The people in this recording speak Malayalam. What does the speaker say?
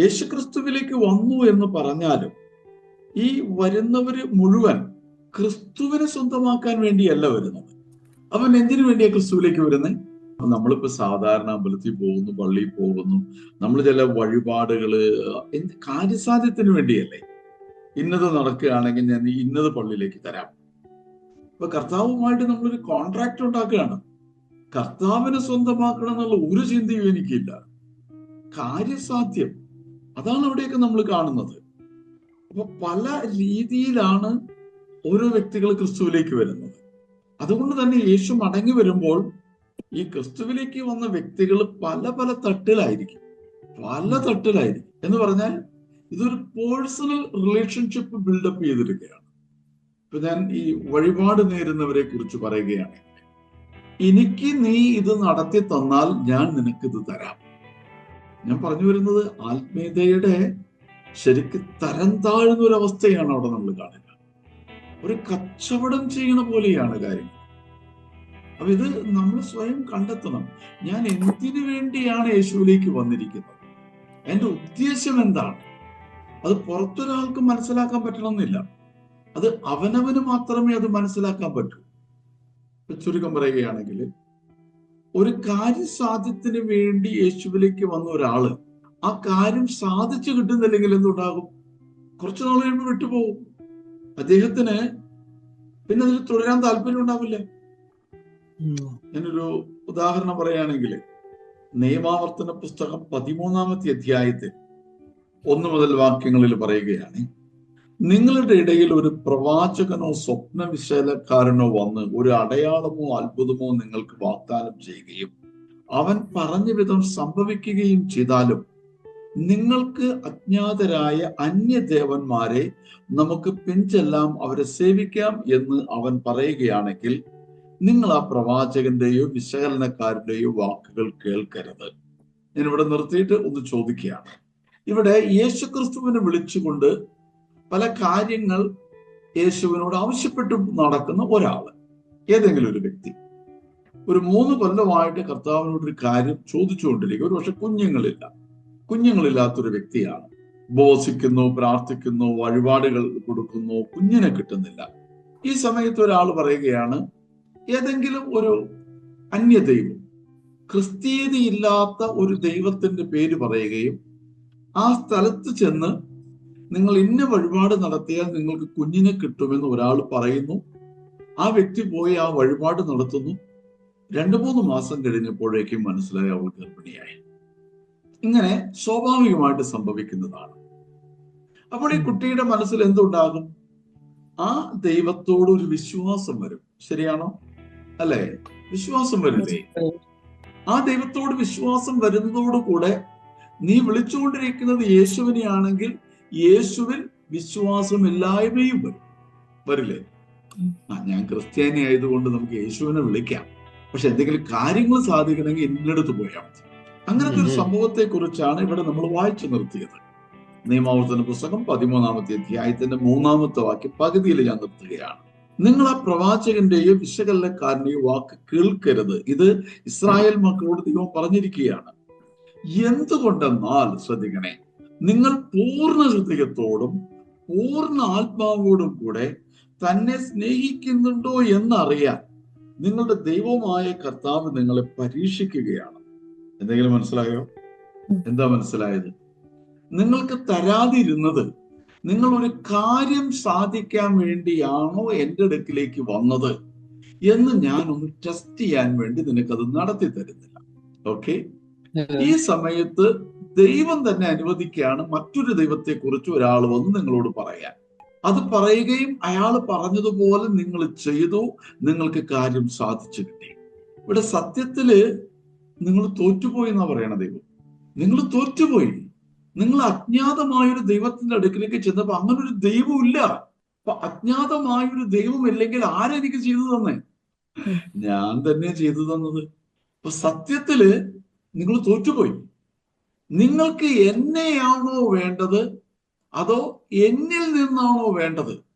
യേശുക്രിസ്തുവിലേക്ക് വന്നു എന്ന് പറഞ്ഞാലും ഈ വരുന്നവര് മുഴുവൻ ക്രിസ്തുവിനെ സ്വന്തമാക്കാൻ വേണ്ടിയല്ല വരുന്നത്. അവൻ എന്തിനു വേണ്ടിയാ ക്രിസ്തുവിലേക്ക് വരുന്നത് നമ്മളിപ്പോ സാധാരണ അമ്പലത്തിൽ പോകുന്നു പള്ളിയിൽ പോകുന്നു നമ്മൾ ചില വഴിപാടുകൾ എന്ത് കാര്യസാധ്യത്തിന് വേണ്ടിയല്ലേ? ഇന്നത് നടക്കുകയാണെങ്കിൽ ഞാൻ ഇന്നത് പള്ളിയിലേക്ക് തരാം. അപ്പൊ കർത്താവുമായിട്ട് നമ്മളൊരു കോൺട്രാക്ട് ഉണ്ടാക്കുകയാണ്. കർത്താവിനെ സ്വന്തമാക്കണം എന്നുള്ള ഒരു ചിന്തയും എനിക്കില്ല. കാര്യസാധ്യം. അതാണ് അവിടെയൊക്കെ നമ്മൾ കാണുന്നത്. അപ്പൊ പല രീതിയിലാണ് ഓരോ വ്യക്തികൾ ക്രിസ്തുവിലേക്ക് വരുന്നത്. അതുകൊണ്ട് തന്നെ യേശു മടങ്ങി വരുമ്പോൾ ഈ ക്രിസ്തുവിലേക്ക് വന്ന വ്യക്തികൾ പല പല തട്ടിലായിരിക്കും. പല തട്ടിലായിരിക്കും. എന്ന് പറഞ്ഞാൽ ഇതൊരു പേഴ്സണൽ റിലേഷൻഷിപ്പ് ബിൽഡപ്പ് ചെയ്തിരിക്കുകയാണ്. ഇപ്പൊ ഞാൻ ഈ വഴിപാട് നേരുന്നവരെ കുറിച്ച് പറയുകയാണെങ്കിൽ എനിക്ക് നീ ഇത് നടത്തി തന്നാൽ ഞാൻ നിനക്ക് ഇത് തരാം. ഞാൻ പറഞ്ഞു വരുന്നത് ആത്മീയതയുടെ ശരിക്ക് തരം താഴ്ന്ന ഒരു അവസ്ഥയാണ് അവിടെ നമ്മൾ കാണുക. ഒരു കച്ചവടം ചെയ്യണ പോലെയാണ് കാര്യങ്ങൾ. അപ്പൊ ഇത് നമ്മൾ സ്വയം കണ്ടെത്തണം. ഞാൻ എന്തിനു വേണ്ടിയാണ് യേശുവിലേക്ക് വന്നിരിക്കുന്നത്? എന്റെ ഉദ്ദേശം എന്താണ്? അത് പുറത്തൊരാൾക്ക് മനസ്സിലാക്കാൻ പറ്റണമെന്നില്ല. അത് അവനവന് മാത്രമേ അത് മനസ്സിലാക്കാൻ പറ്റൂ. ചുരുക്കം പറയുകയാണെങ്കിൽ ഒരു കാര്യസാധ്യത്തിന് വേണ്ടി യേശുവിലേക്ക് വന്ന ഒരാൾ ആ കാര്യം സാധിച്ചു കിട്ടുന്നില്ലെങ്കിൽ എന്തുണ്ടാകും? കുറച്ചു നാൾ കഴിയുമ്പോൾ വിട്ടുപോകും അദ്ദേഹത്തിന് പിന്നെ അതിൽ തുടരാൻ താല്പര്യം ഉണ്ടാവില്ല. ഞാനൊരു ഉദാഹരണം പറയുകയാണെങ്കിൽ നിയമാവർത്തന പുസ്തകം പതിമൂന്നാമത്തെ അധ്യായത്തിൽ ഒന്ന് മുതൽ വാക്യങ്ങളിൽ പറയുകയാണ് നിങ്ങളുടെ ഇടയിൽ ഒരു പ്രവാചകനോ സ്വപ്നവിശേലക്കാരനോ വന്ന് ഒരു അടയാളമോ അത്ഭുതമോ നിങ്ങൾക്ക് വാഗ്ദാനം ചെയ്യുകയും അവൻ പറഞ്ഞ വിധം സംഭവിക്കുകയും ചെയ്താലും നിങ്ങൾക്ക് അജ്ഞാതരായ അന്യദേവന്മാരെ നമുക്ക് പിഞ്ചെല്ലാം അവരെ സേവിക്കാം എന്ന് അവൻ പറയുകയാണെങ്കിൽ നിങ്ങൾ ആ പ്രവാചകന്റെയോ വിശകലനക്കാരന്റെയോ വാക്കുകൾ കേൾക്കരുത്. ഞാൻ ഇവിടെ നിർത്തിയിട്ട് ഒന്ന് ചോദിക്കുകയാണ്. ഇവിടെ യേശുക്രിസ്തുവിനെ വിളിച്ചുകൊണ്ട് പല കാര്യങ്ങൾ യേശുവിനോട് ആവശ്യപ്പെട്ടു നടക്കുന്ന ഒരാൾ ഏതെങ്കിലും ഒരു വ്യക്തി. ഒരു മൂന്ന് കൊല്ലമായിട്ട് കർത്താവിനോട് ഒരു കാര്യം ചോദിച്ചുകൊണ്ടിരിക്കുക. ഒരു പക്ഷെ കുഞ്ഞുങ്ങളില്ല. കുഞ്ഞുങ്ങളില്ലാത്തൊരു വ്യക്തിയാണ്. ഉപവസിക്കുന്നു പ്രാർത്ഥിക്കുന്നു വഴിപാടുകൾ കൊടുക്കുന്നു കുഞ്ഞിനെ കിട്ടുന്നില്ല. ഈ സമയത്ത് ഒരാൾ പറയുകയാണ് ഏതെങ്കിലും ഒരു അന്യദൈവം ക്രിസ്തീയതയില്ലാത്ത ഒരു ദൈവത്തിന്റെ പേര് പറയുകയും ആ സ്ഥലത്ത് ചെന്ന് നിങ്ങൾ ഇന്ന വഴിപാട് നടത്തിയാൽ നിങ്ങൾക്ക് കുഞ്ഞിനെ കിട്ടുമെന്ന് ഒരാൾ പറയുന്നു. ആ വ്യക്തി പോയി ആ വഴിപാട് നടത്തുന്നു. രണ്ടു മൂന്ന് മാസം കഴിഞ്ഞപ്പോഴേക്കും മനസ്സിലായി അവൾ ഗർഭിണിയായി. ഇങ്ങനെ സ്വാഭാവികമായിട്ട് സംഭവിക്കുന്നതാണ്. അപ്പോൾ ഈ കുട്ടിയുടെ മനസ്സിൽ എന്തുണ്ടാകും? ആ ദൈവത്തോട് ഒരു വിശ്വാസം വരും. ശരിയാണോ? അല്ലെ? വിശ്വാസം വരില്ലേ ആ ദൈവത്തോട് വിശ്വാസം വരുന്നതോടുകൂടെ നീ വിളിച്ചുകൊണ്ടിരിക്കുന്നത് യേശുവിനെയാണെങ്കിൽ യേശുവിൽ വിശ്വാസം വിശ്വാസമില്ലായ്മയും വരും. വരില്ലേ? ആ ഞാൻ ക്രിസ്ത്യാനി ആയതുകൊണ്ട് നമുക്ക് യേശുവിനെ വിളിക്കാം. പക്ഷെ എന്തെങ്കിലും കാര്യങ്ങൾ സാധിക്കണമെങ്കിൽ എന്നിടത്ത് പോയാൽ മതി. അങ്ങനത്തെ ഒരു സംഭവത്തെ കുറിച്ചാണ് ഇവിടെ നമ്മൾ വായിച്ചു നിർത്തിയത്. നിയമാവർത്തന പുസ്തകം പതിമൂന്നാമത്തെ അധ്യായത്തിന്റെ മൂന്നാമത്തെ വാക്യം പകുതിയിൽ ഞാൻ നിർത്തുകയാണ്. നിങ്ങൾ ആ പ്രവാചകന്റെയോ വിശകലനക്കാരന്റെയോ വാക്ക് കേൾക്കരുത്. ഇത് ഇസ്രായേൽ മക്കളോട് ദൈവം പറഞ്ഞിരിക്കുകയാണ്. എന്തുകൊണ്ടെന്നാൽ ശ്രദ്ധിക്കണേ നിങ്ങൾ പൂർണ ഹൃദയത്തോടും പൂർണ ആത്മാവോടും കൂടെ തന്നെ സ്നേഹിക്കുന്നുണ്ടോ എന്നറിയാൻ നിങ്ങളുടെ ദൈവമായ കർത്താവ് നിങ്ങളെ പരീക്ഷിക്കുകയാണ്. എന്തെങ്കിലും മനസ്സിലായോ? എന്താ മനസ്സിലായത്? നിങ്ങൾക്ക് തരാതിരുന്നത് നിങ്ങൾ ഒരു കാര്യം സാധിക്കാൻ വേണ്ടിയാണോ എന്റെ അടുക്കിലേക്ക് വന്നത് എന്ന് ഞാൻ ഒന്ന് ടെസ്റ്റ് ചെയ്യാൻ വേണ്ടി നിനക്കത് നടത്തി തരുന്നില്ല ഓക്കെ ഈ സമയത്ത് ദൈവം തന്നെ അനുവദിക്കുകയാണ് മറ്റൊരു ദൈവത്തെക്കുറിച്ച് ഒരാൾ വന്ന് നിങ്ങളോട് പറയാൻ. അത് പറയുകയും അയാൾ പറഞ്ഞതുപോലെ നിങ്ങൾ ചെയ്തു നിങ്ങൾക്ക് കാര്യം സാധിച്ചു കിട്ടി. ഇവിടെ സത്യത്തിൽ നിങ്ങൾ തോറ്റുപോയി എന്നാ പറയണ ദൈവം? നിങ്ങൾ തോറ്റുപോയി. നിങ്ങൾ അജ്ഞാതമായൊരു ദൈവത്തിന്റെ അടുക്കിലേക്ക് ചെന്നപ്പോ അങ്ങനെ ഒരു ദൈവമില്ല അപ്പൊ അജ്ഞാതമായൊരു ദൈവം ഇല്ലെങ്കിൽ ആരെനിക്ക് ചെയ്തു തന്നെ? ഞാൻ തന്നെ ചെയ്തു തന്നത്. അപ്പൊ സത്യത്തിൽ നിങ്ങൾ തോറ്റുപോയി. നിങ്ങൾക്ക് എന്നെയാണോ വേണ്ടത്? അതോ എന്നിൽ നിന്നാണോ വേണ്ടത്?